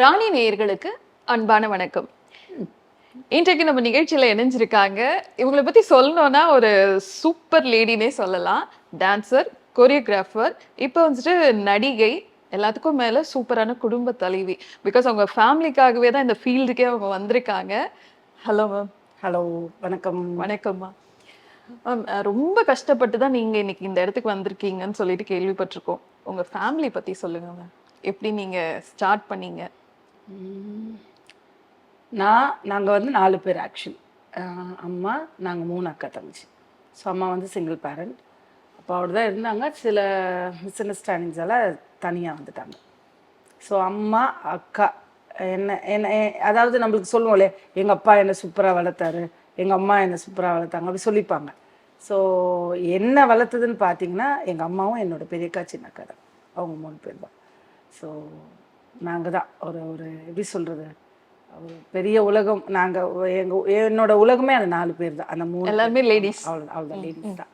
ராணி நேயர்களுக்கு அன்பான வணக்கம். இன்றைக்கு நம்ம நிகழ்ச்சியில இணைஞ்சிருக்காங்க. இவங்களை பத்தி சொல்லணும்னா ஒரு சூப்பர் லேடினே சொல்லலாம். டான்சர் கொரியோகிராஃபர் இப்போ வந்துட்டு நடிகை எல்லாத்துக்கும் மேல சூப்பரான குடும்ப தலைவி. பிகாஸ் அவங்க ஃபேமிலிக்காகவே தான் இந்த ஃபீல்டுக்கே அவங்க வந்திருக்காங்க. ஹலோ மேம் ஹலோ வணக்கம். வணக்கம்மா. மேம் ரொம்ப கஷ்டப்பட்டு தான் நீங்க இன்னைக்கு இந்த இடத்துக்கு வந்திருக்கீங்கன்னு சொல்லிட்டு கேள்விப்பட்டிருக்கோம். உங்க ஃபேமிலி பத்தி சொல்லுங்க மேம் எப்படி நீங்க ஸ்டார்ட் பண்ணீங்க? நான் நாங்கள் வந்து நாலு பேர் ஆக்சுவலி அம்மா நாங்கள் மூணு அக்கா தங்கச்சி. ஸோ அம்மா வந்து சிங்கிள் பேரண்ட் அப்பாவோட தான் இருந்தாங்க. சில மிஸ் அண்டர்ஸ்டாண்டிங்ஸ் எல்லாம் தனியாக வந்துட்டாங்க. ஸோ அம்மா அக்கா என்ன என்ன அதாவது நம்மளுக்கு சொல்லுவோம்லே எங்கள் அப்பா என்னை சூப்பராக வளர்த்தாரு எங்கள் அம்மா என்னை சூப்பராக வளர்த்தாங்க அப்படி சொல்லிப்பாங்க. ஸோ என்ன வளர்த்ததுன்னு பார்த்தீங்கன்னா எங்கள் அம்மாவும் என்னோடய பெரியக்கா சின்னக்கா தான். அவங்க மூணு பேர் தான். ஸோ நாங்கள் தான் ஒரு ஒரு எப்படி சொல்கிறது ஒரு பெரிய உலகம். நாங்கள் எங்கள் என்னோட உலகமே அந்த நாலு பேர் தான் அந்த மூணு எல்லாருமே லேடிஸ் அவ்வளோ அவ்வளோதான் லேடிஸ் தான்.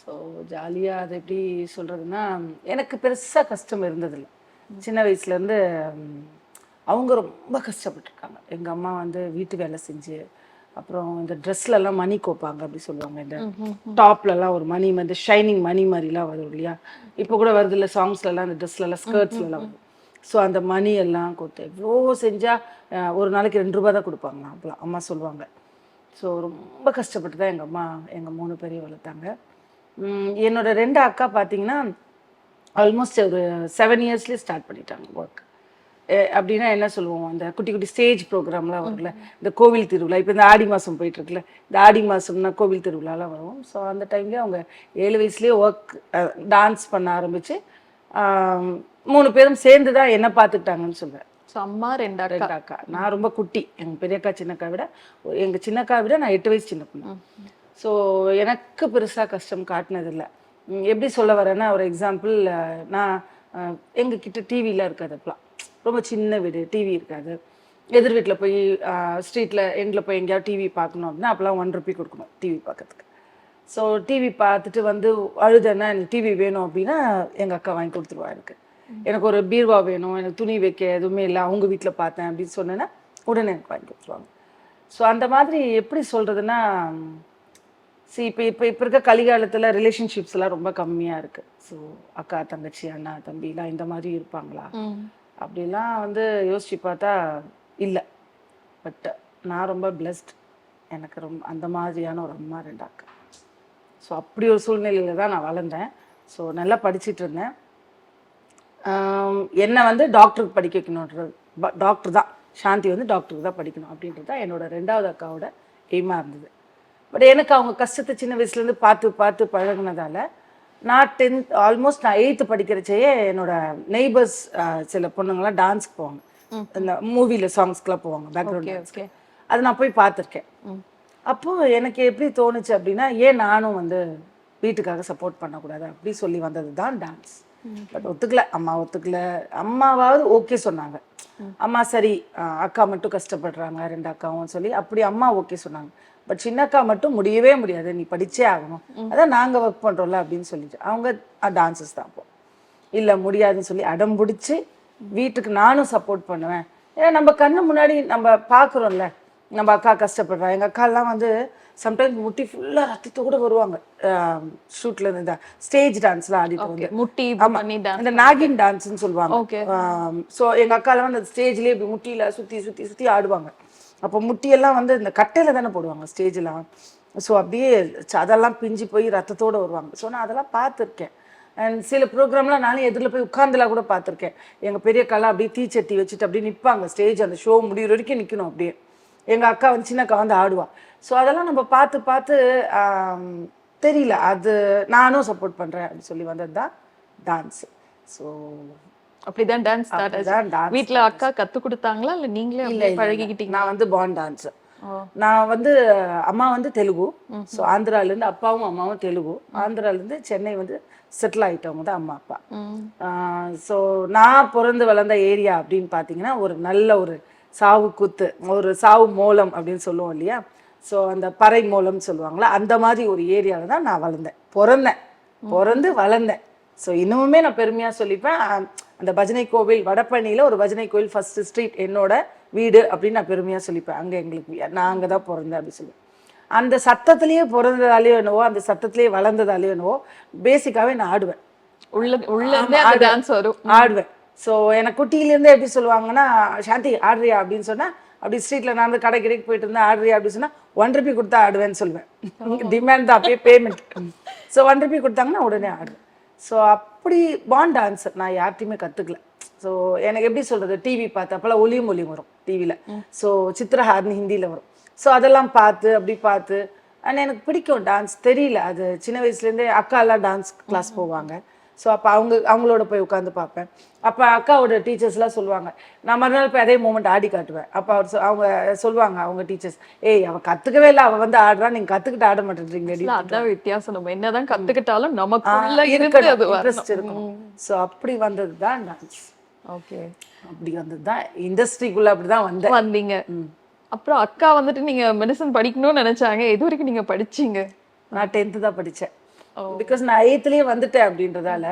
ஸோ ஜாலியாக அது எப்படி சொல்கிறதுனா எனக்கு பெருசாக கஷ்டம் இருந்ததில்ல. சின்ன வயசுலேருந்து அவங்க ரொம்ப கஷ்டப்பட்டிருக்காங்க. எங்கள் அம்மா வந்து வீட்டு வேலை செஞ்சு அப்புறம் இந்த ட்ரெஸ்ல எல்லாம் மணி கோப்பாங்க அப்படி சொல்லுவாங்க. இந்த டாப்ல எல்லாம் ஒரு மணி வந்து ஷைனிங் மணி மாதிரிலாம் வரும் இல்லையா? இப்போ கூட வருது இல்லை சாங்ஸ்ல எல்லாம் இந்த ட்ரெஸ்ல எல்லாம் ஸ்கர்ட்ஸ்ல எல்லாம் வரும். ஸோ அந்த மணி எல்லாம் கொடுத்து எவ்வளோ செஞ்சா அஹ், ஒரு நாளைக்கு ரெண்டு ரூபா தான் கொடுப்பாங்களாம். அப்பலாம் அம்மா சொல்லுவாங்க. ஸோ ரொம்ப கஷ்டப்பட்டு தான் எங்கள் அம்மா எங்கள் மூணு பேரையும் வளர்த்தாங்க. உம், என்னோட ரெண்டு அக்கா பார்த்தீங்கன்னா ஆல்மோஸ்ட் ஒரு செவன் இயர்ஸ்லேயே ஸ்டார்ட் பண்ணிட்டாங்க ஒர்க் அப்படின்னா என்ன சொல்லுவோம்? அந்த குட்டி குட்டி ஸ்டேஜ் ப்ரோக்ராம்லாம் வரும்ல? இந்த கோவில் திருவிழா. இப்போ இந்த ஆடி மாதம் போயிட்டு இருக்குல்ல? இந்த ஆடி மாதம்னா கோவில் திருவிழாலாம் வரும். ஸோ அந்த டைம்லேயே அவங்க ஏழு வயசுலேயே ஒர்க் டான்ஸ் பண்ண ஆரம்பிச்சு ஆம், மூணு பேரும் சேர்ந்து தான் என்ன பார்த்துக்கிட்டாங்கன்னு சொல்லுவேன் ஸோ அம்மா ரெண்டு ரெண்டு அக்கா நான் ரொம்ப குட்டி. எங்க பெரியக்கா சின்னக்கா விட எங்க சின்னக்கா விட நான் எட்டு வயசு சின்ன பொண்ணு. ஸோ எனக்கு பெருசா கஷ்டம் காட்டினதில்ல. எப்படி சொல்ல வரேன்னா ஒரு எக்ஸாம்பிள் நான் அஹ், எங்க கிட்ட டிவிலாம் இருக்காது அப்பலாம் ரொம்ப சின்ன வீடு டிவி இருக்காது. எதிர் வீட்டில் போய் ஸ்ட்ரீட்டில் எங்களை போய் எங்கேயாவது டிவி பார்க்கணும் அப்படின்னா அப்போலாம் ஒன் ருபி கொடுக்கணும் டிவி பார்க்கறதுக்கு. ஸோ டிவி பார்த்துட்டு வந்து அழுதேன்னா எனக்கு டிவி வேணும் அப்படின்னா எங்கள் அக்கா வாங்கி கொடுத்துருவா எனக்கு. எனக்கு ஒரு பீர்வா வேணும் எனக்கு துணி வைக்க எதுவுமே இல்லை அவங்க வீட்டில் பார்த்தேன் அப்படின்னு சொன்னேன்னா உடனே எனக்கு வாங்கி கொடுத்துருவாங்க. ஸோ அந்த மாதிரி எப்படி சொல்கிறதுனா சி இப்போ இப்போ இப்போ இருக்க கலிகாலத்தில் ரிலேஷன்ஷிப்ஸ் எல்லாம் ரொம்ப கம்மியாக இருக்குது ஸோ அக்கா தங்கச்சி அண்ணா தம்பிலாம் இந்த மாதிரி இருப்பாங்களா. அப்படிலாம் வந்து யோசிச்சு பார்த்தா இல்லை. பட் நான் ரொம்ப பிளெஸ்ட் எனக்கு ரொம்ப அந்த மாதிரியான ஒரு அம்மா ரெண்டு அக்கா. ஸோ அப்படி ஒரு சூழ்நிலையில தான் நான் வளர்ந்தேன். ஸோ நல்லா படிச்சிட்டு இருந்தேன். என்னை வந்து டாக்டருக்கு படிக்க வைக்கணுன்றது டாக்டர் தான். சாந்தி வந்து டாக்டருக்கு தான் படிக்கணும் அப்படின்றது தான் என்னோட ரெண்டாவது அக்காவோட எய்மாக இருந்தது. பட் எனக்கு அவங்க கஷ்டத்தை சின்ன வயசுலேருந்து பார்த்து பார்த்து பழகுனதால நான் டென்த் ஆல்மோஸ்ட் நான் எயித்து படிக்கிறச்சேயே என்னோட நெய்பர்ஸ் சில பொண்ணுங்களாம் டான்ஸ்க்கு போவாங்க. இந்த மூவியில் சாங்ஸ்க்குலாம் போவாங்க பேக்ரவுண்ட் அது நான் போய் பார்த்துருக்கேன். அப்போ எனக்கு எப்படி தோணுச்சு அப்படின்னா ஏன் நானும் வந்து வீட்டுக்காக சப்போர்ட் பண்ணக்கூடாது? அப்படி சொல்லி வந்தது தான் டான்ஸ் பட் ஒத்துக்கல. அம்மா ஒத்துக்கல. அம்மாவாவது ஓகே சொன்னாங்க. அம்மா சரி அக்கா மட்டும் கஷ்டப்படுறாங்க ரெண்டு அக்காவும் சொல்லி அப்படி அம்மா ஓகே சொன்னாங்க. பட் சின்ன அக்கா மட்டும் முடியவே முடியாது. நீ படிச்சே ஆகணும். அதான் நாங்கள் ஒர்க் பண்ணுறோம்ல அப்படின்னு சொல்லிட்டு. அவங்க டான்சஸ் தான் அப்போ. இல்லை முடியாதுன்னு சொல்லி அடம் பிடிச்சி வீட்டுக்கு நானும் சப்போர்ட் பண்ணுவேன். ஏன்னா நம்ம கண்ணு முன்னாடி நம்ம பார்க்குறோம்ல. நம்ம அக்கா கஷ்டப்படுறா. எங்கள் அக்காலாம் வந்து சம்டைம்ஸ் முட்டி ஃபுல்லாக ரத்தத்தோட வருவாங்க. ஷூட்டில் இருந்து இந்த ஸ்டேஜ் டான்ஸ்லாம் ஆடிட்டு வந்து. முட்டி இந்த நாகின் டான்ஸ்னு சொல்லுவாங்க. ஸோ எங்க அக்காலாம் வந்து ஸ்டேஜ்லேயே இப்படி முட்டியில சுத்தி சுத்தி சுத்தி ஆடுவாங்க. அப்போ முட்டியெல்லாம் வந்து இந்த கட்டையில தானே போடுவாங்க ஸ்டேஜ்லாம் ஸோ அப்படியே அதெல்லாம் பிஞ்சு போய் ரத்தத்தோட வருவாங்க. ஸோ நான் அதெல்லாம் பார்த்துருக்கேன். அண்ட் சில ப்ரோக்ராம்லாம் நானும் எதிரில் போய் உட்காந்துலாம் கூட பார்த்துருக்கேன். எங்க பெரிய அக்காலாம் அப்படியே தீச்சட்டி வச்சுட்டு அப்படியே நிற்பாங்க ஸ்டேஜ் அந்த ஷோ முடிகிற வரைக்கும் நிற்கணும் அப்படியே. எங்க அக்கா வந்து சின்ன அக்கா வந்து ஆடுவா. ஸோ அதெல்லாம் நம்ம பார்த்து பார்த்து தெரியல. அது நானும் சப்போர்ட் பண்றேன் அப்படின்னு சொல்லி வந்தது தான் டான்ஸ் ஸோ அப்படிதான் டான்ஸ் ஸ்டார்ட் வீட்ல அக்கா கத்து கொடுத்தாங்களா? இல்ல நீங்களே அப்படியே பழகிக்கிட்டீங்க நான் வந்து பாண்ட் டான்ஸ். நான் வந்து அம்மா வந்து தெலுங்கு. ஸோ ஆந்திராலேருந்து அப்பாவும் அம்மாவும் தெலுங்கு. ஆந்திராலேருந்து சென்னை வந்து செட்டில் ஆகிட்டவங்க தான் அம்மா அப்பா. ஸோ நான் பிறந்து வளர்ந்த ஏரியா அப்படின்னு பார்த்தீங்கன்னா ஒரு நல்ல ஒரு சாவு கூத்து ஒரு சாவு மூலம் அப்படின்னு சொல்லுவோம் இல்லையா? ஸோ அந்த பறை மூலம் சொல்லுவாங்களா அந்த மாதிரி ஒரு ஏரியாவில் தான் நான் வளர்ந்தேன். பிறந்தேன். பிறந்து வளர்ந்தேன். ஸோ இன்னுமுமே நான் பெருமையாக சொல்லிப்பேன் அந்த பஜனை கோவில் வடபழனியில் ஒரு பஜனை கோவில் ஃபர்ஸ்ட் ஸ்ட்ரீட் என்னோட வீடு அப்படின்னு நான் பெருமையாக சொல்லிப்பேன். அங்கே எங்களுக்கு நான் அங்கே தான் பிறந்தேன் அப்படின்னு சொல்லுவேன். அந்த சத்தத்திலேயே பிறந்ததாலேயோ என்னவோ அந்த சத்தத்திலேயே வளர்ந்ததாலேயோ என்னவோ பேசிக்காகவே நான் ஆடுவேன். உள்ள உள்ள வரும். ஆடுவேன். ஸோ எனக்கு குட்டியிலேருந்தே எப்படி சொல்லுவாங்கன்னா சாந்தி ஆடுறியா? அப்படின்னு சொன்னா அப்படி ஸ்ட்ரீட்ல நான் வந்து கடை கடைக்கு போயிட்டு இருந்தேன் ஆடுறியா? அப்படின்னு சொன்னா ஒன் ருபி கொடுத்தா ஆடுவேன்னு சொல்லுவேன். டிமாண்ட் தான் அப்பயே பேமெண்ட் ஸோ ஒன் ருபி கொடுத்தாங்கன்னா உடனே ஆடுவேன் ஸோ அப்படி பாண்ட் டான்ஸர் நான் யார்ட்டையுமே கற்றுக்கல ஸோ எனக்கு எப்படி சொல்றது? டிவி பார்த்து அப்போல்லாம் ஒலியும் ஒலியும் வரும் டிவியில் ஸோ சித்திரஹார்னு ஹிந்தியில் வரும். ஸோ அதெல்லாம் பார்த்து அப்படி பார்த்து அண்ட் எனக்கு பிடிக்கும் டான்ஸ் தெரியல அது சின்ன வயசுலேருந்தே அக்கா எல்லாம் டான்ஸ் கிளாஸ் போவாங்க. ஸோ அப்போ அவங்க அவங்களோட போய் உட்காந்து பார்ப்பேன். அப்போ அக்காவோட டீச்சர்ஸ்லாம் சொல்லுவாங்க நான் மறுநாள் போய் அதே மூமெண்ட் ஆடி காட்டுவேன். அப்போ அவர் அவங்க சொல்லுவாங்க அவங்க டீச்சர்ஸ் ஏய் அவள் கற்றுக்கவே இல்லை அவள் வந்து ஆடுறா நீங்கள் கற்றுக்கிட்டு ஆட மாட்டேன்றீங்க. அதான் வித்தியாசம் நம்ம என்னதான் கத்துக்கிட்டாலும் நமக்குள்ள இருந்து அது இன்ட்ரெஸ்ட் இருக்கும் ஸோ அப்படி வந்தது தான் டான்ஸ் ஓகே. அப்படி வந்தது தான் இண்டஸ்ட்ரிக்குள்ளே அப்படி தான் வந்தேன். வந்தீங்க. அப்புறம் அக்கா வந்துட்டு நீங்க மெடிசன் படிக்கணும்னு நினைச்சாங்க எது வரைக்கும் நீங்க படிச்சீங்க? நான் டென்த்து தான் படித்தேன் பிகாஸ் நான் எயித்துலேயே வந்துட்டேன் அப்படின்றதால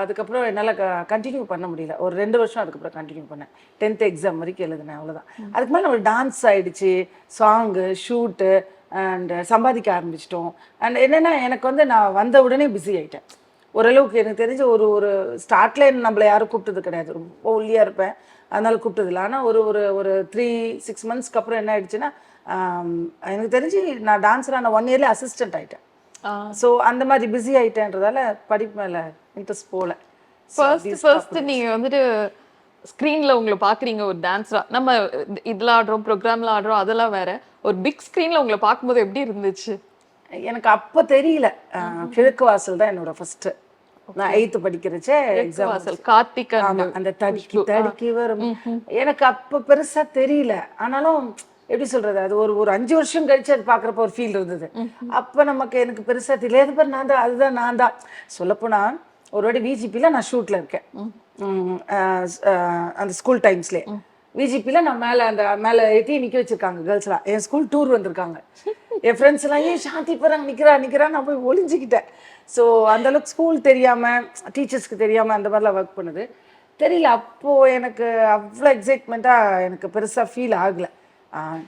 அதுக்கப்புறம் என்னால் கண்டினியூ பண்ண முடியல. ஒரு ரெண்டு வருஷம் அதுக்கப்புறம் கண்டினியூ பண்ணேன். டென்த் எக்ஸாம் வரைக்கும் எழுதினேன் அவ்வளோதான் அதுக்கு மேலே நம்ம டான்ஸ் ஆயிடுச்சு சாங்கு ஷூட்டு அண்ட் சம்பாதிக்க ஆரம்பிச்சிட்டோம். அண்ட் என்னென்னா எனக்கு வந்து நான் வந்த உடனே பிஸி ஆயிட்டேன். ஓரளவுக்கு எனக்கு தெரிஞ்ச ஒரு ஒரு ஸ்டார்ட்ல நம்மளை யாரும் கூப்பிட்டது கிடையாது. ரொம்ப ஒல்லியாக இருப்பேன். அதனால கூப்பிட்டது இல்லை ஆனால் ஒரு ஒரு ஒரு த்ரீ சிக்ஸ் மந்த்ஸ்க்கு அப்புறம் என்ன ஆயிடுச்சுன்னா எனக்கு தெரிஞ்சு நான் டான்ஸர் ஆன ஒன் இயர்லேயே அசிஸ்டன்ட் ஆயிட்டேன். ஸோ அந்த மாதிரி பிஸி ஆயிட்டேன்றதால படிப்பு மேலே இன்ட்ரெஸ்ட் போகல ஃபர்ஸ்ட் ஃபர்ஸ்ட் நீங்க வந்துட்டு ஸ்க்ரீன்ல உங்களை பாக்குறீங்க ஒரு டான்ஸரா நம்ம இதுல ஆடுறோம் ப்ரோக்ராம்ல ஆடுறோம் அதெல்லாம் வேற. ஒரு பிக் ஸ்க்ரீன்ல உங்களை பார்க்கும்போது எப்படி இருந்துச்சு? எனக்கு அப்போ தெரியல. கிழக்கு வாசல் தான் என்னோட ஃபர்ஸ்ட் நான் எயித்து படிக்கிறச்சே எக்ஸாம் வாசல் கார்த்திக் அந்த தடுக்கி தடுக்கி வரும். எனக்கு அப்ப பெருசா தெரியல. ஆனாலும் எப்படி சொல்றது? அது ஒரு ஒரு அஞ்சு வருஷம் கழிச்சு அது பாக்குறப்ப ஒரு ஃபீல் இருந்தது. அப்ப நமக்கு எனக்கு பெருசா தெரியல. அது பாரு நான் தான் அதுதான் நான் தான். சொல்லப்போனா ஒரு வாட்டி விஜிபில நான் ஷூட்ல இருக்கேன். அந்த ஸ்கூல் டைம்ஸ்லேயே விஜிபில நான் மேல அந்த மேல ஏற்றி நிக்க வச்சிருக்காங்க கேர்ள்ஸ்லாம் என் ஸ்கூல் டூர் வந்திருக்காங்க. என் ஃப்ரெண்ட்ஸ் எல்லாம் ஏன் சாந்தி போறாங்க நிக்கிறா நிக்கிறா நான் போய் ஒளிஞ்சுக்கிட்டேன். ஸோ அந்த அளவுக்கு ஸ்கூல் தெரியாம டீச்சர்ஸ்க்கு தெரியாம அந்த மாதிரிலாம் ஒர்க் பண்ணுது. தெரியல அப்போ எனக்கு அவ்வளோ எக்ஸைட்மெண்ட்டா எனக்கு பெருசா ஃபீல் ஆகலை.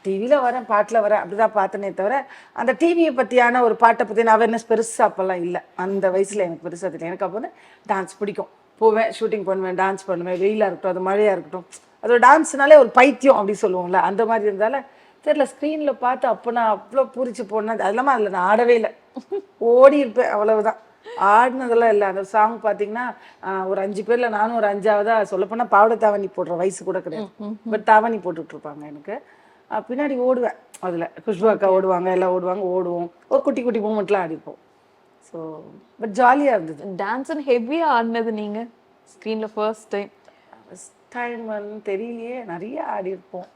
டிவியில் வரேன் பாட்டில் வரேன் அப்படிதான் பார்த்தனே தவிர அந்த டிவியை பற்றியான ஒரு பாட்டை பற்றின அவேர்னஸ் பெருசாக அப்போல்லாம் இல்லை. அந்த வயசில் எனக்கு பெருசாக தெரியல. எனக்கு அப்போ வந்து டான்ஸ் பிடிக்கும். போவேன் ஷூட்டிங் பண்ணுவேன் டான்ஸ் பண்ணுவேன் வெயிலாக இருக்கட்டும் அது மழையாக இருக்கட்டும். அது டான்ஸ்னாலே ஒரு பைத்தியம் அப்படி சொல்லுவோம்ல அந்த மாதிரி இருந்தால தெரியல ஸ்க்ரீனில் பார்த்து அப்போ நான் அவ்வளோ பூரிச்சு போனது அது இல்லாமல் அதில் நான் ஆடவே இல்லை. ஓடி இருப்பேன் அவ்வளவுதான். ஆடினதெல்லாம் இல்லை. அந்த சாங் பார்த்தீங்கன்னா ஒரு அஞ்சு பேர்ல நானும் ஒரு அஞ்சாவதா சொல்லப்போனால் பாவடை தாவணி போடுற வயசு கூட கிடையாது. பட் தாவணி போட்டுட்டு இருப்பாங்க எனக்கு. பின்னாடி ஓடுவேன் அதில். குஷ்பு அக்கா ஓடுவாங்க எல்லாம் ஓடுவாங்க ஓடுவோம். ஒரு குட்டி குட்டி மூமெண்ட்லாம் ஆடிப்போம் ஸோ பட் ஜாலியாக இருந்தது. டான்ஸ் ஹெவியா ஆடினது நீங்க? ஸ்க்ரீன்ல ஃபர்ஸ்ட் டைம் ஃபஸ்ட் டைம் வந்து தெரியலையே நிறைய ஆடியிருப்போம்.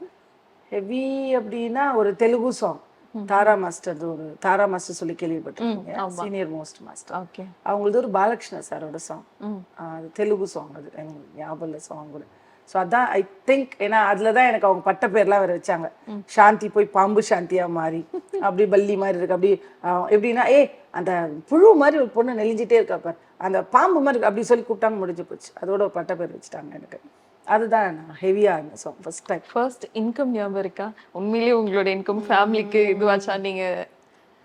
ஹெவி அப்படின்னா ஒரு தெலுங்கு சாங் தாரா மாஸ்டர் ஒரு தாரா மாஸ்டர் சொல்லி கேள்விப்பட்டிருக்கீங்க. சீனியர் மோஸ்ட் மாஸ்டர் ஓகே அவங்களது ஒரு பாலகிருஷ்ண சாரோட சாங் அது தெலுங்கு சாங் அது. எனக்கு ஞாபகம் சாங் கூட. ஸோ அதான் ஐ திங்க் ஏன்னா அதில் தான் எனக்கு அவங்க பட்ட பேர்லாம் வேற வச்சாங்க. சாந்தி போய் பாம்பு சாந்தியா மாறி அப்படி பல்லி மாதிரி இருக்கு. அப்படி எப்படின்னா ஏ அந்த புழு மாதிரி ஒரு பொண்ணு நெளிஞ்சிட்டே இருக்கா பார். அந்த பாம்பு மாதிரி இருக்கு அப்படி சொல்லி கூப்பிட்டாங்க முடிஞ்சு போச்சு. அதோட ஒரு பட்ட பேர் வச்சுட்டாங்க எனக்கு. அதுதான் ஹெவியாக இருந்தேன் song first time first income ஞாபகம் இருக்கா? உண்மையிலேயே உங்களோட இன்கம் ஃபேமிலிக்கு இதுவாச்சா நீங்க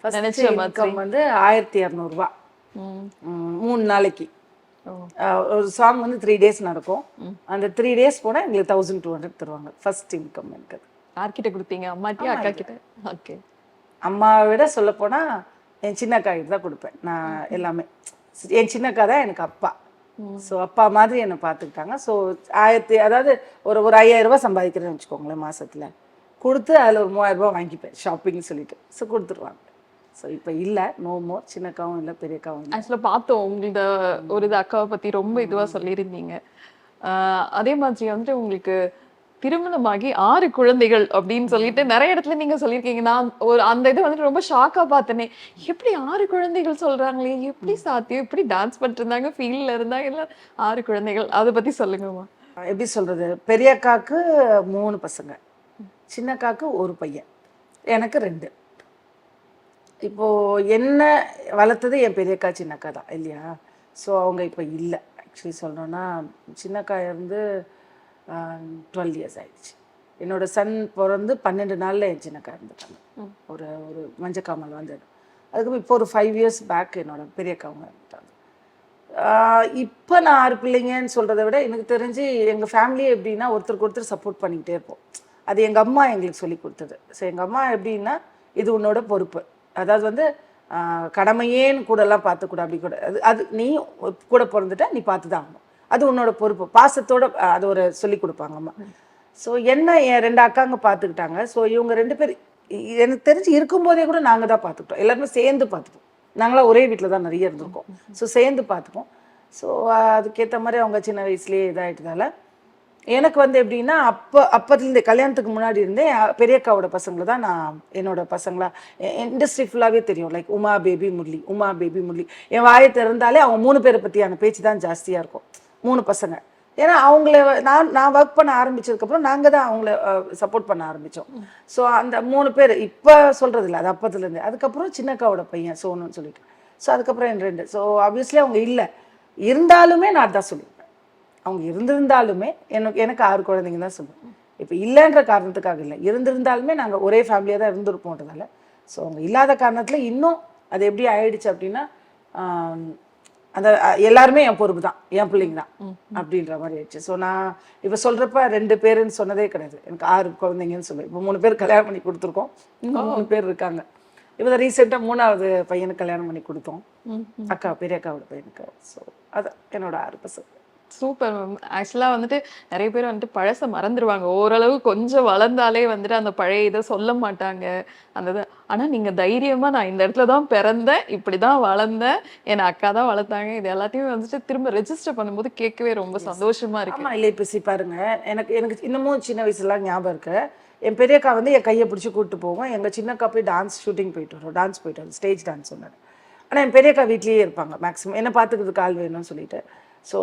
நினைச்ச இன்கம் வந்து ஆயிரத்தி இரநூறுபா ம். மூணு நாளைக்கு. ஒரு சாங் வந்து த்ரீ டேஸ் நடக்கும். அந்த த்ரீ டேஸ் போனால் எங்களுக்கு தௌசண்ட் டூ ஹண்ட்ரட் தருவாங்க. ஃபர்ஸ்ட் இன்கம் எனக்கு. அது யார்கிட்ட கொடுத்தீங்க? அம்மாட்டியா அக்கா கிட்ட ஓகே. அம்மாவை விட சொல்லப்போனா என் சின்ன அக்கா கிட்ட தான் கொடுப்பேன். நான் எல்லாமே. என் சின்ன அக்கா தான் எனக்கு அப்பா. ஸோ அப்பா மாதிரி என்னை பார்த்துக்கிட்டாங்க. ஸோ ஆயிரத்தி அதாவது ஒரு ஒரு ஐயாயிரம் ரூபாய் சம்பாதிக்கிறேன்னு வச்சுக்கோங்களேன் மாசத்துல. கொடுத்து அதில் ஒரு மூவாயிரம் ரூபாய் வாங்கிப்பேன். ஷாப்பிங்னு சொல்லிட்டு. ஸோ கொடுத்துருவாங்க. ஸோ இப்போ இல்லை. நோ மோர் சின்னக்காவும் இல்லை பெரியக்காவும் இல்லை. ஆக்சுவலாக பார்த்தோம். உங்களத ஒரு இது அக்காவை பத்தி ரொம்ப இதுவா சொல்லியிருந்தீங்க. அதே மாதிரி வந்துட்டு உங்களுக்கு திருமணமாகி ஆறு குழந்தைகள் அப்படின்னு சொல்லிட்டு நிறைய இடத்துல நீங்க சொல்லியிருக்கீங்க. நான் ஒரு அந்த இது வந்துட்டு ரொம்ப ஷாக்கா பார்த்தனே. எப்படி ஆறு குழந்தைகள் சொல்றாங்களே? எப்படி சாத்தியம்? எப்படி டான்ஸ் பண்ணிட்டு இருந்தாங்க ஃபீல்ட்ல இருந்தாங்க எல்லாம் ஆறு குழந்தைகள்? அதை பத்தி சொல்லுங்கம்மா. எப்படி சொல்றது? பெரிய அக்காவுக்கு மூணு பசங்க. சின்ன அக்காவுக்கு ஒரு பையன். எனக்கு ரெண்டு. இப்போ என்ன வளர்த்தது என் பெரிய அக்கா சின்ன அக்கா தான் இல்லையா? ஸோ அவங்க இப்போ இல்லை. ஆக்சுவலி சொல்லணும்னா சின்னக்கா இருந்து டுவெல் இயர்ஸ் ஆயிடுச்சு. என்னோட சன் பிறந்து பன்னெண்டு நாளில் என் சின்னக்கா இருந்துட்டாங்க ஒரு ஒரு மஞ்சக்காமல் வந்தது. அதுக்கப்புறம் இப்போ ஒரு ஃபைவ் இயர்ஸ் பேக் என்னோட பெரியக்காவங்க இருந்துட்டாங்க இப்போ நான் ஆறு பிள்ளைங்கன்னு சொல்கிறத விட எனக்கு தெரிஞ்சு எங்கள் ஃபேமிலியே எப்படின்னா ஒருத்தருக்கு ஒருத்தர் சப்போர்ட் பண்ணிக்கிட்டே இருப்போம். அது எங்கள் அம்மா எங்களுக்கு சொல்லி கொடுத்தது. ஸோ எங்கள் அம்மா எப்படின்னா இது உன்னோட பொறுப்பு. அதாவது வந்து கடமையேன்னு கூடலாம் பார்த்துக்கூட அப்படி கூட அது அது நீ கூட பிறந்துட்ட நீ பார்த்து தான் ஆகணும். அது உன்னோட பொறுப்பு. பாசத்தோட அது ஒரு சொல்லி கொடுப்பாங்க அம்மா ஸோ என்ன என் ரெண்டு அக்காங்க பார்த்துக்கிட்டாங்க. ஸோ இவங்க ரெண்டு பேர் எனக்கு தெரிஞ்சு இருக்கும்போதே கூட நாங்கள் தான் பார்த்துக்கிட்டோம். எல்லாருமே சேர்ந்து பார்த்துப்போம். நாங்களாம் ஒரே வீட்டில் தான் நிறைய இருந்திருக்கோம். ஸோ சேர்ந்து பார்த்துப்போம். ஸோ அதுக்கேற்ற மாதிரி அவங்க சின்ன வயசுலேயே இதாகிட்டதால எனக்கு வந்து எப்படின்னா அப்போ அப்பத்துலேருந்தே கல்யாணத்துக்கு முன்னாடி இருந்தே பெரியக்காவோட பசங்களை தான் நான் என்னோட பசங்களா இண்டஸ்ட்ரி ஃபுல்லாகவே தெரியும். Like Uma Baby Murali Uma Baby Murali. என் வாயை திறந்தாலே அவங்க மூணு பேரை பற்றியான பேச்சு தான் ஜாஸ்தியாக இருக்கும். மூணு பசங்க. ஏன்னா அவங்கள நான் நான் ஒர்க் பண்ண ஆரம்பிச்சதுக்கப்புறம் நாங்கள் தான் அவங்கள சப்போர்ட் பண்ண ஆரம்பித்தோம் ஸோ அந்த மூணு பேர் இப்போ சொல்கிறது இல்லை அது அப்பத்துலேருந்து. அதுக்கப்புறம் சின்னக்காவோட பையன் சோனுன்னு சொல்லிட்டு. ஸோ அதுக்கப்புறம் என் ரெண்டு. ஸோ ஆப்வியஸ்லி அவங்க இல்லை. இருந்தாலுமே நான் அதான் சொல்லுவேன். அவங்க இருந்திருந்தாலுமே எனக்கு எனக்கு ஆறு குழந்தைங்க தான் சொல்லுவேன். இப்போ இல்லைன்ற காரணத்துக்காக இல்லை. இருந்திருந்தாலுமே நாங்கள் ஒரே ஃபேமிலியாக தான் இருந்திருப்போன்றதால ஸோ அவங்க இல்லாத காரணத்தில் இன்னும் அது எப்படி ஆயிடுச்சு அப்படின்னா அந்த எல்லாருமே என் பொறுப்பு தான் என் பிள்ளைங்க தான் அப்படின்ற மாதிரி ஆயிடுச்சு. ஸோ நான் இப்போ சொல்கிறப்ப ரெண்டு பேருன்னு சொன்னதே கிடையாது. எனக்கு ஆறு குழந்தைங்கன்னு சொல்லுவேன் இப்போ மூணு பேர் கல்யாணம் பண்ணி கொடுத்துருக்கோம். இன்னும் மூணு பேர் இருக்காங்க. இப்போ தான் ரீசெண்டாக மூணாவது பையனுக்கு கல்யாணம் பண்ணி கொடுத்தோம். அக்கா பெரிய அக்காவோட பையனுக்கு. ஸோ அதான் என்னோட ஆறு பசங்க. சூப்பர். மேம் ஆக்சுவலாக வந்துட்டு நிறைய பேர் வந்துட்டு பழச மறந்துடுவாங்க ஓரளவு கொஞ்சம் வளர்ந்தாலே வந்துட்டு அந்த பழைய இதை சொல்ல மாட்டாங்க. அந்த இது. ஆனால் நீங்கள் தைரியமாக நான் இந்த இடத்துல தான் பிறந்தேன் இப்படி தான் வளர்ந்தேன். என் அக்கா தான் வளர்த்தாங்க. இது எல்லாத்தையும் வந்துட்டு திரும்ப ரெஜிஸ்டர் பண்ணும்போது கேட்கவே ரொம்ப சந்தோஷமா இருக்கு. ஆமா இல்லை இப்போ பாருங்க. எனக்கு எனக்கு இன்னமும் சின்ன வயசுலாம் ஞாபகம் இருக்கு. என் பெரியக்கா வந்து என் கையை பிடிச்சி கூப்பிட்டு போவோம். எங்க சின்னக்கா போய் டான்ஸ் ஷூட்டிங் போயிட்டு வரும். டான்ஸ் போயிட்டு வரும். ஸ்டேஜ் டான்ஸ் சொன்னார் ஆனா என் பெரியக்கா வீட்லயே இருப்பாங்க மேக்ஸிமம் என்ன பார்த்துக்கிறதுக்கு ஆள் வேணும்னு சொல்லிட்டு. ஸோ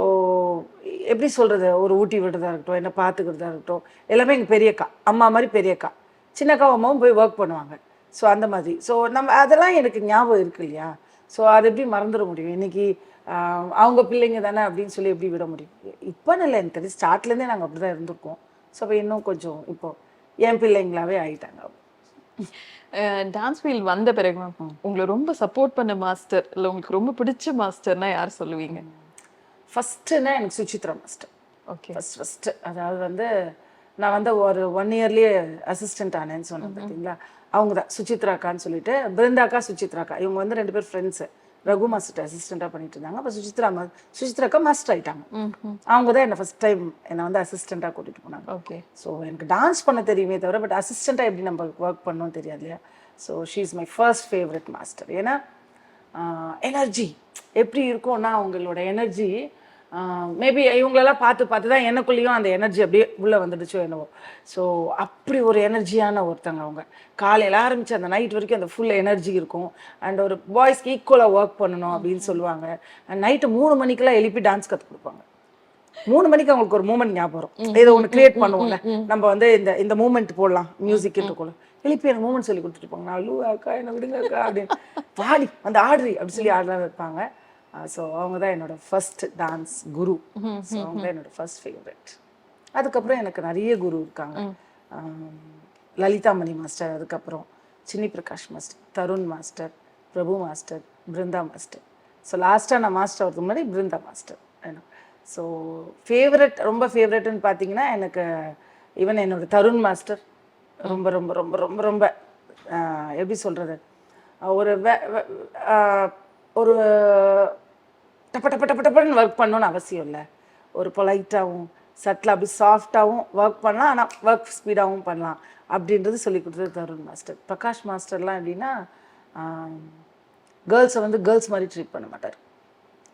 எப்படி சொல்றது? ஒரு ஊட்டி விடுறதா இருக்கட்டும் என்ன பார்த்துக்கிறதா இருக்கட்டும் எல்லாமே எங்கள் பெரியக்கா அம்மா மாதிரி பெரியக்கா. சின்னக்கா அம்மாவும் போய் ஒர்க் பண்ணுவாங்க. ஸோ அந்த மாதிரி. ஸோ நம்ம அதெல்லாம் எனக்கு ஞாபகம் இருக்கு இல்லையா? ஸோ அது எப்படி மறந்துட முடியும்? இன்னைக்கு அவங்க பிள்ளைங்க தானே அப்படின்னு சொல்லி எப்படி விட முடியும்? இப்போன்னு இல்லை எனக்கு தெரியும் ஸ்டார்ட்லேருந்தே நாங்கள் அப்படி தான் இருந்திருக்கோம். ஸோ அப்போ இன்னும் கொஞ்சம் இப்போ என் பிள்ளைங்களாவே ஆயிட்டாங்க டான்ஸ் ஃபீல்ட் வந்த பிறகு உங்களை ரொம்ப சப்போர்ட் பண்ண மாஸ்டர் இல்லை உங்களுக்கு ரொம்ப பிடிச்ச மாஸ்டர்னா யார் சொல்லுவீங்க? ஃபஸ்ட்டுன்னா எனக்கு Suchitra master okay first first அதாவது வந்து நான் வந்து ஒரு ஒன் இயர்லேயே அசிஸ்டன்ட் ஆனேன்னு சொன்னேன் பார்த்தீங்களா அவங்க தான் சுசித்ராக்கான்னு சொல்லிட்டு பிருந்தாக்கா சுசித்ராக்கா இவங்க வந்து ரெண்டு பேர் ஃப்ரெண்ட்ஸு ரகு மாஸ்டர் அசிஸ்டண்ட்டாக பண்ணிட்டு இருந்தாங்க. அப்போ சுசித்ரா மா சுசித்ராக்கா மாஸ்டர் ஆயிட்டாங்க. அவங்க தான் என்னை ஃபஸ்ட் டைம் என்னை வந்து அசிஸ்டண்ட்டாக கூட்டிகிட்டு போனாங்க. ஓகே ஸோ எனக்கு டான்ஸ் பண்ண தெரியுமே தவிர பட் அசிஸ்டண்ட்டாக எப்படி நம்ம ஒர்க் பண்ணணும் தெரியாது இல்லையா? So she is my first favourite master ஏன்னா எனர்ஜி எப்படி இருக்கும்னா அவங்களோட எனர்ஜி மேபி இவங்களெல்லாம் பார்த்து பார்த்து தான் எனக்குள்ளேயும் அந்த எனர்ஜி அப்படியே உள்ளே வந்துடுச்சோ என்னவோ. ஸோ அப்படி ஒரு எனர்ஜியான ஒருத்தங்க அவங்க. காலையில் ஆரம்பிச்சு அந்த நைட் வரைக்கும் அந்த ஃபுல் எனர்ஜி இருக்கும். அண்ட் ஒரு பாய்ஸ்க்கு ஈக்குவலாக ஒர்க் பண்ணணும் அப்படின்னு சொல்லுவாங்க. அண்ட் நைட்டு மூணு மணிக்கெல்லாம் எழுப்பி டான்ஸ் கற்றுக் கொடுப்பாங்க. மூணு மணிக்கு அவங்களுக்கு ஒரு மூமெண்ட் ஞாபகம் ஏதோ ஒன்று கிரியேட் பண்ணுவோம்ல. நம்ம வந்து இந்த இந்த மூமெண்ட் போடலாம். மியூசிக் இருக்குள்ள எழுப்பி எனக்கு மூமெண்ட் சொல்லி கொடுத்துட்டு இருப்பாங்க நான் லூ அக்கா என்ன விடுங்க அக்கா அப்படின்னு. பாடி அந்த ஆடுறி அப்படி சொல்லி ஆடலாம் வைப்பாங்க. ஸோ அவங்க தான் என்னோட ஃபர்ஸ்ட் டான்ஸ் குரு ஸோ அவங்க தான் என்னோட ஃபர்ஸ்ட் ஃபேவரட் அதுக்கப்புறம் எனக்கு நிறைய குரு இருக்காங்க. ஆம், லலிதா மணி மாஸ்டர் அதுக்கப்புறம் Chinni Prakash master Tarun master Prabhu master Brinda master so லாஸ்ட்டாக நான் மாஸ்டர் வரதுக்கு முன்னாடி பிருந்தா மாஸ்டர் ஸோ ஃபேவரட் ரொம்ப ஃபேவரட்னு பார்த்தீங்கன்னா எனக்கு ஈவன் என்னோட தருண் மாஸ்டர் ரொம்ப ரொம்ப ரொம்ப ரொம்ப ரொம்ப எப்படி சொல்கிறது ஒரு ஒரு டப்ப டப்ப டப்ப டப்பன்னு ஒர்க் பண்ணணும்னு அவசியம் இல்லை. ஒரு பொலைட்டாகவும் சட்டில் அப்படி சாஃப்டாகவும் ஒர்க் பண்ணலாம். ஆனால் ஒர்க் ஸ்பீடாகவும் பண்ணலாம். அப்படின்றது சொல்லி கொடுத்தது தருண் மாஸ்டர் பிரகாஷ் மாஸ்டர்லாம் எப்படின்னா கேர்ள்ஸை வந்து கேர்ள்ஸ் மாதிரி ட்ரீட் பண்ண மாட்டார்.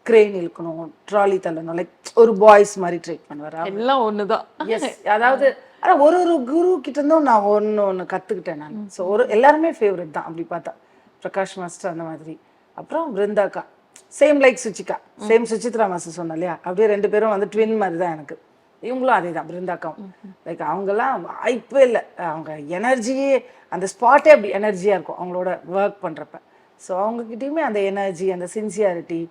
கிரெயின் இழுக்கணும் ட்ராலி தள்ளணும் லைக் ஒரு பாய்ஸ் மாதிரி ட்ரீட் பண்ணுவார். எல்லாம் ஒண்ணுதான். எஸ் அதாவது ஆனா ஒரு ஒரு குரு கிட்ட இருந்தும் நான் ஒன்று ஒன்று கற்றுக்கிட்டேன் நான். ஸோ ஒரு எல்லாருமே ஃபேவரட் தான் அப்படி பார்த்தா. பிரகாஷ் மாஸ்டர் அந்த மாதிரி. அப்புறம் பிருந்தாக்கா. Same like Suchika same Suchitra master சொன்னேன் இல்லையா? அப்படியே ரெண்டு பேரும் வந்து ட்வின் மாதிரி தான் எனக்கு. இவங்களும் அதே தான் பிருந்தாக்காவும் லைக் அவங்கெல்லாம் வாய்ப்பே இல்லை. அவங்க எனர்ஜியே அந்த ஸ்பாட்டே அப்படி எனர்ஜியாக இருக்கும் அவங்களோட ஒர்க் பண்ணுறப்ப ஸோ அவங்கக்கிட்டேயுமே அந்த எனர்ஜி அந்த சின்சியாரிட்டி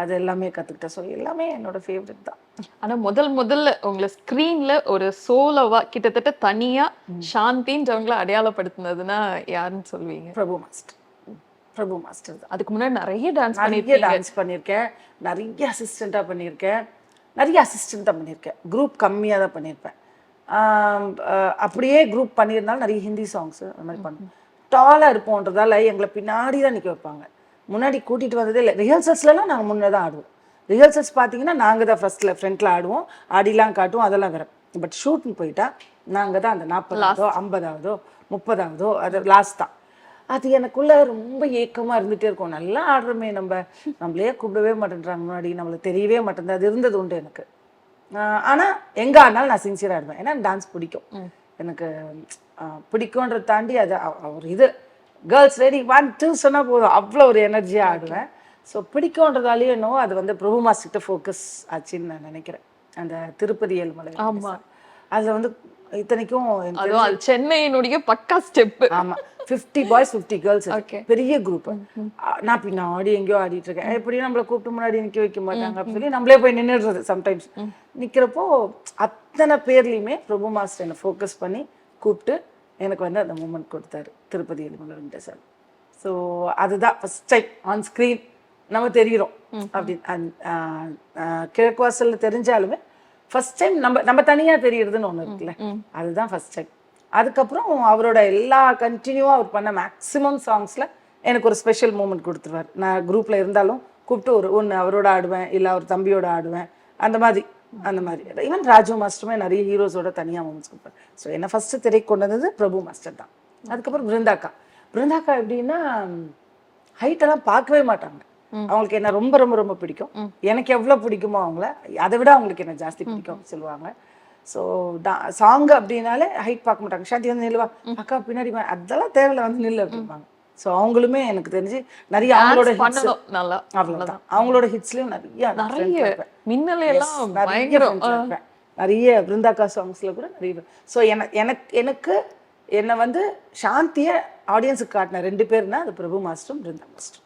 அது எல்லாமே கற்றுக்கிட்டேன் ஸோ எல்லாமே என்னோட ஃபேவரட் தான். ஆனா முதல் முதல்ல உங்களை ஸ்கிரீன்ல ஒரு சோலோவா கிட்டத்தட்ட தனியா சாந்தின்றவங்கள அடையாளப்படுத்தினதுன்னா யாருன்னு சொல்வீங்க? Prabhu master Prabhu master. தான் அதுக்கு முன்னாடி நிறைய டான்ஸ் நிறைய டான்ஸ் பண்ணியிருக்கேன் நிறைய அசிஸ்டண்ட்டாக பண்ணியிருக்கேன் நிறைய அசிஸ்டண்ட் தான் பண்ணியிருக்கேன் குரூப் கம்மியாக தான் பண்ணியிருப்பேன் அப்படியே குரூப் பண்ணியிருந்தாலும் நிறைய ஹிந்தி சாங்ஸ் அந்த மாதிரி பண்ணுவேன். டாலாக இருப்போன்றதால எங்களை பின்னாடி தான் நிற்க வைப்பாங்க. முன்னாடி கூட்டிகிட்டு வந்ததே இல்லை. ரிஹர்சல்ஸ்லாம் நாங்கள் முன்னே தான் ஆடுவோம். ரிஹர்சல்ஸ் பார்த்தீங்கன்னா நாங்கள் தான் ஃபர்ஸ்ட்டில் ஃப்ரண்ட்டில் ஆடுவோம். ஆடிலாம் காட்டுவோம் அதெல்லாம் வேறு. பட் ஷூட்னு போயிட்டா நாங்கள் தான் அந்த நாற்பதாவதோ ஐம்பதாவதோ முப்பதாவதோ அது லாஸ்ட் தான். அது எனக்குள்ள ரொம்ப ஏக்கமா இருந்துட்டே இருக்கும். நல்லா ஆடுறோமே நம்ம. நம்மளே கூப்பிடவே மாட்டேன்றாங்க முன்னாடி. நம்மளுக்கு தெரியவே மாட்டேங்குது அது இருந்தது உண்டு எனக்கு. ஆஹ் ஆனா எங்க ஆனாலும் நான் சின்சியரா ஆடுவேன் ஏன்னா டான்ஸ் பிடிக்கும். எனக்கு பிடிக்கும்ன்றத தாண்டி அது ஒரு இது. கேர்ள்ஸ் ரெடி ஒன் டூ சொன்னா போதும். அவ்வளோ ஒரு எனர்ஜியா ஆடுவேன். ஸோ பிடிக்கும்ன்றதாலேயே என்னவோ அது வந்து பிரபு மாஸ்டர்கிட்ட ஃபோக்கஸ் ஆச்சுன்னு நான் நினைக்கிறேன். அந்த திருப்பதி ஏழுமலை ஆமா. அதுல வந்து இத்தனைக்கும் சென்னையினுடைய பக்கா ஸ்டெப் ஆமா. 50 பாய்ஸ் 50 கேர்ள்ஸ். பெரிய குரூப் நான் பின்னாடி எங்கேயோ ஆடிட்டு இருக்கேன். எப்படியும் நம்மள கூப்பிட்டு முன்னாடி நிக்க வைக்க மாட்டாங்க அப்படின்னு சொல்லி நம்மளே போய் நின்னுடுறது சம்டைம்ஸ் நிக்கிறப்போ அத்தனை பேர்லயுமே பிரபு மாஸ்டர் என்னை ஃபோக்கஸ் பண்ணி கூப்பிட்டு எனக்கு வந்து அந்த மூமெண்ட் கொடுத்தாரு. திருப்பதி எலுமலை வெங்கடேசன் ஸோ அதுதான் ஃபர்ஸ்ட் டைம் ஆன் ஸ்க்ரீன் நம்ம தெரிகிறோம். அப்படி கிழக்கு வாசல்ல தெரிஞ்சாலுமே ஃபர்ஸ்ட் டைம் நம்ம நம்ம தனியா தெரியறதுன்னு ஒண்ணு இருக்குல்ல. அதுதான் ஃபர்ஸ்ட் டைம் அதுக்கப்புறம் அவரோட எல்லா கண்டினியூவாக அவர் பண்ண மேக்ஸிமம் சாங்ஸில் எனக்கு ஒரு ஸ்பெஷல் மூமெண்ட் கொடுத்துருவார். நான் குரூப்பில் இருந்தாலும் கூப்பிட்டு ஒரு ஒன்று அவரோட ஆடுவேன் இல்லை அவர் தம்பியோட ஆடுவேன் அந்த மாதிரி அந்த மாதிரி. ஈவன் ராஜு மாஸ்டருமே நிறைய ஹீரோஸோட தனியாக மூமெண்ட்ஸ் கொடுப்பார். ஸோ என்னை ஃபஸ்ட்டு திரை கொண்டு வந்தது பிரபு மாஸ்டர் தான். அதுக்கப்புறம் பிருந்தாக்கா. பிருந்தாக்கா எப்படின்னா ஹைட் எல்லாம் பார்க்கவே மாட்டாங்க. அவங்களுக்கு என்ன ரொம்ப ரொம்ப ரொம்ப பிடிக்கும். எனக்கு எவ்வளோ பிடிக்குமோ அவங்கள அதை விட அவங்களுக்கு என்ன ஜாஸ்தி பிடிக்கும் சொல்லுவாங்க. ஸோ சாங் அப்படின்னாலே ஹைட் பார்க்க மாட்டாங்க. ஷாந்தி வந்து நில்லுவா. அக்கா பின்னாடி. அதெல்லாம் தேவையில்ல வந்து நில்லு அப்படிம்பாங்க. ஸோ அவங்களுமே எனக்கு தெரிஞ்சு நிறைய அவங்களோட நல்லா. அவ்வளவுதான். அவங்களோட ஹிட்ஸ்லயும் நிறைய நிறைய. மின்னல் எல்லாம் நிறைய. நிறைய பிருந்தாக்கா சாங்ஸ்ல கூட நிறைய ஸோ எனக்கு எனக்கு என்னை வந்து சாந்தியை ஆடியன்ஸுக்கு காட்டின ரெண்டு பேர்னா அது பிரபு மாஸ்டரும் பிருந்தா மாஸ்டரும்.